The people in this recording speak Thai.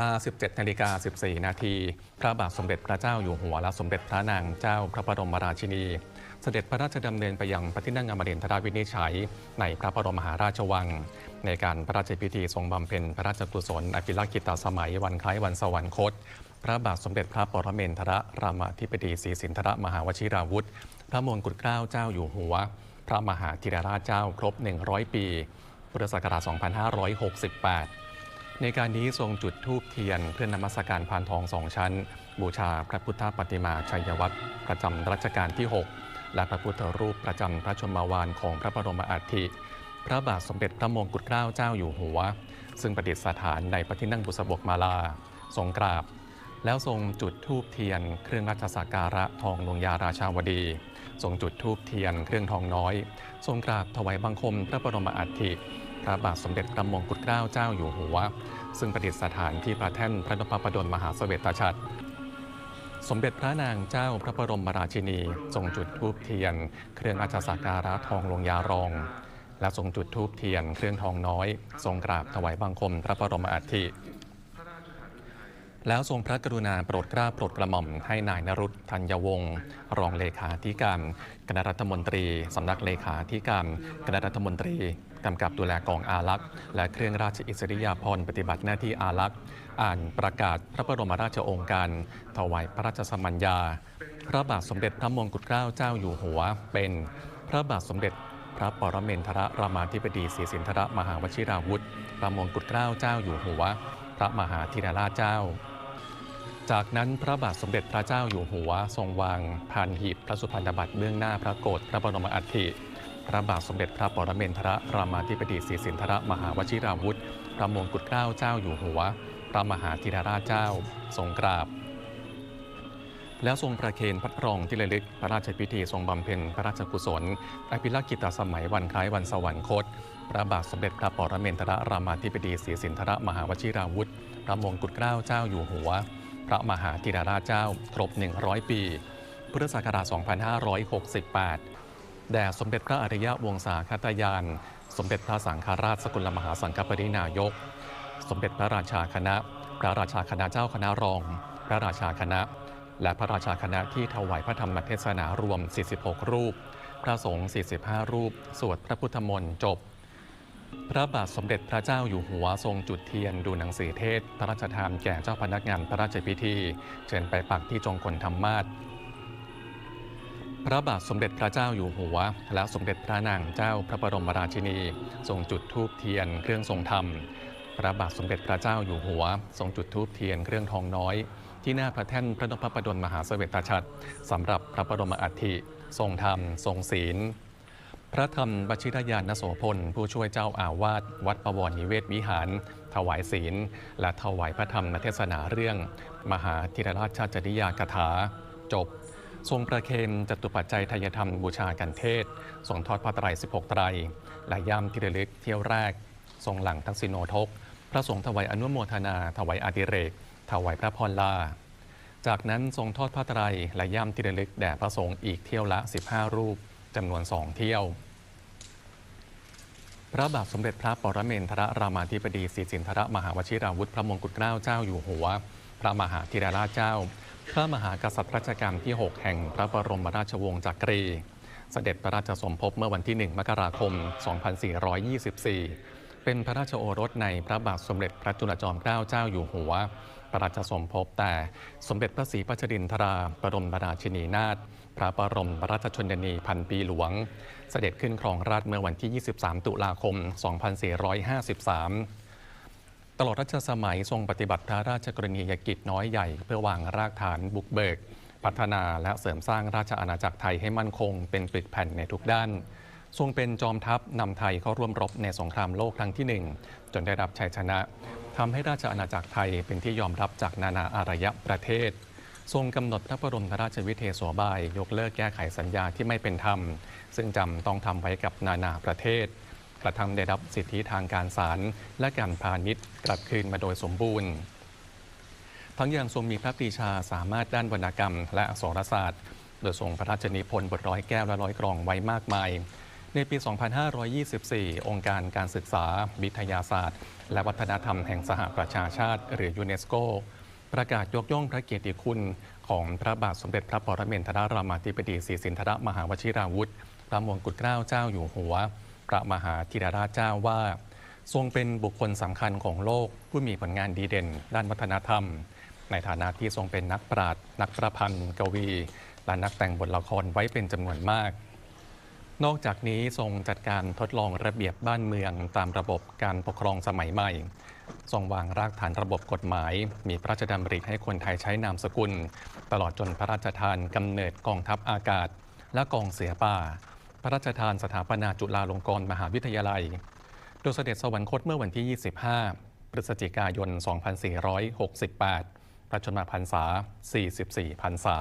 17นาฬิกา14 นาที พระบาทสมเด็จพระเจ้าอยู่หัวและสมเด็จพระนางเจ้าพระบรมราชินี เสด็จพระราชดำเนินไปยังพระที่นั่งอมรินทราวินิจฉัย ในพระบรมมหาราชวัง ในการพระราชพิธีทรงบำเพ็ญพระราชกุศลอภิรักษ์กิตสมัยวันคล้ายวันสวรรคต พระบาทสมเด็จพระปรเมนทรรามาธิบดีศรีสินธรมหาวชิราวุธ พระมงกุฎเกล้าเจ้าอยู่หัว พระมหาธิราชเจ้าครบ 100 ปี พุทธศักราช 2568 ในการนี้ทรงจุดธูปเทียนเพื่อนมัสการพานทองสองชั้น บูชาพระพุทธปฏิมาชัยวัตรประจำรัชกาลที่ 6 และพระพุทธรูปประจำพระชนมวานของพระบรมอัฐิพระบาทสมเด็จพระมงกุฎเกล้าเจ้าอยู่หัว ซึ่งประดิษฐานในพระที่นั่งบุษบกมาลา ทรงกราบ แล้วทรงจุดธูปเทียน เครื่องราชสักการะทองหลวงยาราชาวดี ทรงจุดธูปเทียน เครื่องทองน้อย ทรงกราบถวายบังคมพระบรมอัฐิพระบาทสมเด็จพระมงกุฎเกล้าเจ้าอยู่หัว ซึ่งประดิษฐานที่พระแท่นพระนพประดลมหาสเสวตฉัตรสมเด็จพระนางเจ้าพระบรมราชินีทรงจุดธูปเทียน เครื่องราชสักการะทองหลวงยารอง และทรงจุดธูปเทียน เครื่องทองน้อย ทรงกราบถวายบังคมพระบรมอัฐิ แล้วทรงพระกรุณาโปรดเกล้าโปรดกระหม่อมให้นายนรุตธัญวงศ์รองเลขาธิการคณะรัฐมนตรีสำนักเลขาธิการคณะรัฐมนตรีกำกับดูแลกองอารักษ์และเครื่องราชอิสริยาภรณ์ปฏิบัติหน้าที่อารักษ์อ่านประกาศพระบรมราชโองการ ถวายพระราชสมัญญา พระบาทสมเด็จพระมงกุฎเกล้าเจ้าอยู่หัว เป็นพระบาทสมเด็จพระปรเมนทรรามาธิบดีศรีสินธรมหาวชิราวุธพระมงกุฎเกล้าเจ้าอยู่หัว พระมหาธิดาราชเจ้า จากนั้นพระบาทสมเด็จพระเจ้าอยู่หัว ทรงวางพานหีบพระสุพรรณบัตรเบื้องหน้าพระโกรธพระบรมอัฐิพระบาทสมเด็จพระปรเมนทรรามาธิบดีศรีสินธรมหาวชิราวุธ พระมงกุฎเกล้าเจ้าอยู่หัว พระมหาธิดาราชเจ้า ทรงกราบ แล้วทรงประเคนพระรองที่ระลึกพระราชพิธีทรงบำเพ็ญพระราชกุศลอภิรักษ์กิตสมัยวันคล้ายวันสวรรคต พระบาทสมเด็จพระปรเมนทรรามาธิบดีศรีสินธรมหาวชิราวุธ พระมงกุฎเกล้าเจ้าอยู่หัว พระมหาธิดาราชเจ้า ครบ 100 ปี พุทธศักราช 2568 แด่สมเด็จพระอริยวงศาคตยาน สมเด็จพระสังฆราชสกุลมหาสังฆปรินายก สมเด็จพระราชาคณะ พระราชาคณะเจ้าคณะรอง พระราชาคณะ และพระราชาคณะที่ถวายพระธรรมเทศนารวม 46 รูป พระสงฆ์ 45 รูป สวดพระพุทธมนต์จบ พระบาทสมเด็จพระเจ้าอยู่หัวทรงจุดเทียนดูหนังสือเทศ พระราชทานแก่เจ้าพนักงานพระราชพิธี เชิญไปปักที่จงกลธรรมาศพระบาทสมเด็จพระเจ้าอยู่หัว และสมเด็จพระนางเจ้าพระบรมราชินี ทรงจุดธูปเทียนเครื่องทรงธรรม พระบาทสมเด็จพระเจ้าอยู่หัว ทรงจุดธูปเทียนเครื่องทองน้อย ที่หน้าพระแท่นพระนพประดลมหาเสวตฉัตรสำหรับพระบรมอัฐิทรงธรรม ทรงศีล ระธรรมวชิรยานโสพล ผู้ช่วยเจ้าอาวาสวัดประวรนิเวศวิหาร ถวายศีล และถวายพระธรรมเทศนาเรื่อง มหาธิรราชจริยากถา จบ ทรงประเคนจตุปัจจัยทยธรรมบูชากันเทศทรงทอดพระไตร 16 ไตร และย่ำที่ระลึกเที่ยวแรก ทรงหลังทักษิโนทก พระสงฆ์ถวายอนุโมทนา ถวายอดิเรก ถวายพระพรลา จากนั้นทรงทอดพระไตรและย่ำที่ระลึกแด่พระสงฆ์อีกเที่ยวละ 15 รูปจำนวนสองเที่ยว ระบาทสมเด็จพระปรเมนทรรามาธิบดีศรีสินธรมหาวชิราวุธพระมงกุฎเกล้าเจ้าอยู่หัว พระมหาธิดาราชเจ้า พระมหากษัตริย์รัชกาลที่ 6 แห่งพระบรมราชวงศ์จักรี เสด็จพระราชสมภพเมื่อวันที่ 1 มกราคม 2424 เป็นพระราชโอรสในพระบาทสมเด็จพระจุลจอมเกล้าเจ้าอยู่หัว ระราชสมภพแต่ สมเด็จพระศรีพัชรินทราบรมราชินีนาถพระบรมราชชนนีพันปีหลวง เสด็จขึ้นครองราชเมื่อวันที่ 23 ตุลาคม 2453ตลอดรัชสมัยทรงปฏิบัติพระราชกรณียกิจน้อยใหญ่ เพื่อวางรากฐานบุกเบิก พัฒนาและเสริมสร้างราชอาณาจักรไทยให้มั่นคงเป็นปึกแผ่นในทุกด้าน ทรงเป็นจอมทัพนำไทยเข้าร่วมรบในสงครามโลกครั้งที่หนึ่งจนได้รับชัยชนะ ทำให้ราชอาณาจักรไทยเป็นที่ยอมรับจากนานาอารยประเทศ ทรงกำหนดพระบรมราชวิเทศวบาย ยกเลิกแก้ไขสัญญาที่ไม่เป็นธรรม ซึ่งจำต้องทำไว้กับนานาประเทศ กระทำได้รับสิทธิทางการศาลและการพาณิชย์กลับคืนมาโดยสมบูรณ์ ทั้งยังทรงมีพระปรีชาสามารถด้านวรรณกรรม และอักษรศาสตร์โดยทรงพระราชนิพนธ์บทร้อยแก้วและร้อยกรองไว้มากมาย ในปี 2524 องค์การการศึกษา วิทยาศาสตร์ และวัฒนธรรมแห่งสหประชาชาติ หรือยูเนสโก ประกาศยกย่องพระเกียรติคุณของพระบาทสมเด็จพระปรมินทรรามาธิบดีศรีสินธรมหาวชิราวุธ พระมงกุฎเกล้าเจ้าอยู่หัว พระมหาธิดาราชเจ้าว่า ทรงเป็นบุคคลสำคัญของโลกผู้มีผลงานดีเด่น ด้านวัฒนธรรม ในฐานะที่ทรงเป็นนักปราชญ์นักประพันธ์กวี และนักแต่งบทละครไว้เป็นจำนวนมาก นอกจากนี้ทรงจัดการทดลองระเบียบบ้านเมืองตามระบบการปกครองสมัยใหม่ ทรงวางรากฐานระบบกฎหมาย มีพระราชดำริให้คนไทยใช้นามสกุล ตลอดจนพระราชทานกำเนิดกองทัพอากาศ และกองเสือป่า พระราชทานสถาปนาจุฬาลงกรณ์มหาวิทยาลัย โดยเสด็จสวรรคตเมื่อวันที่ 25 พฤศจิกายน 2468 พระชนมพรรษา 44 พรรษา